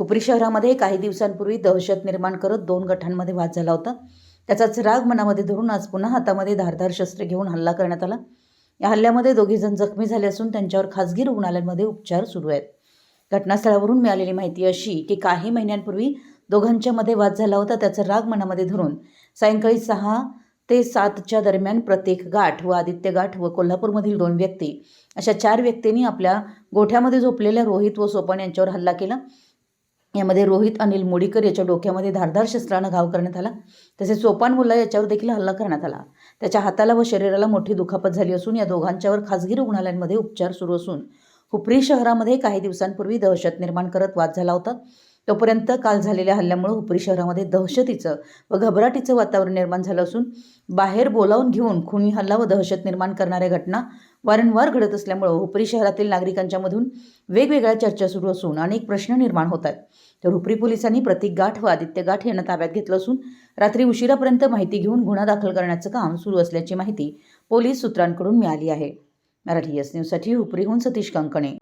हुपरी शहरामध्ये काही दिवसांपूर्वी दहशत निर्माण करत दोन गटांमध्ये वाद झाला होता. त्याचाच राग मनामध्ये धरून आज पुन्हा हातामध्ये धारधार शस्त्र घेऊन हल्ला करण्यात आला. या हल्ल्यामध्ये दोघेजण जखमी झाले असून त्यांच्यावर खासगी रुग्णालयांमध्ये उपचार सुरू आहेत. घटनास्थळावरून मिळालेली माहिती अशी की काही महिन्यांपूर्वी दोघांच्या मध्ये वाद झाला होता. त्याचा राग मनामध्ये धरून सायंकाळी सहा ते सातच्या दरम्यान प्रत्येक गाठ व आदित्य गाठ व कोल्हापूरमधील दोन व्यक्ती अशा चार व्यक्तींनी आपल्या गोठ्यामध्ये झोपलेल्या रोहित व सोपन यांच्यावर हल्ला केला. यामध्ये रोहित अनिल मोडीकर याच्या डोक्यामध्ये धारधार शस्त्रानं घाव करण्यात आला. तसेच सोपान मुल्ला याच्यावर देखील हल्ला करण्यात आला. त्याच्या हाताला व शरीराला मोठी दुखापत झाली असून या दोघांच्यावर खासगी रुग्णालयांमध्ये उपचार सुरू असून हुपरी शहरामध्ये काही दिवसांपूर्वी दहशत निर्माण करत वाद झाला होता. तोपर्यंत काल झालेल्या हल्ल्यामुळे हुपरी शहरामध्ये दहशतीचं व घबराटीचं वातावरण निर्माण झालं असून बाहेर बोलावून घेऊन खुनी हल्ला व दहशत निर्माण करणाऱ्या घटना वारंवार घडत असल्यामुळं हुपरी शहरातील नागरिकांच्या मधून वेगवेगळ्या चर्चा सुरू असून अनेक प्रश्न निर्माण होत आहेत. तर हुपरी पोलिसांनी प्रतीक गाठ व आदित्य गाठ यांना ताब्यात घेतलं असून रात्री उशिरापर्यंत माहिती घेऊन गुन्हा दाखल करण्याचं काम सुरू असल्याची माहिती पोलीस सूत्रांकडून मिळाली आहे. मराठी एस न्यूजसाठी हुपरीहून सतीश कंकणे.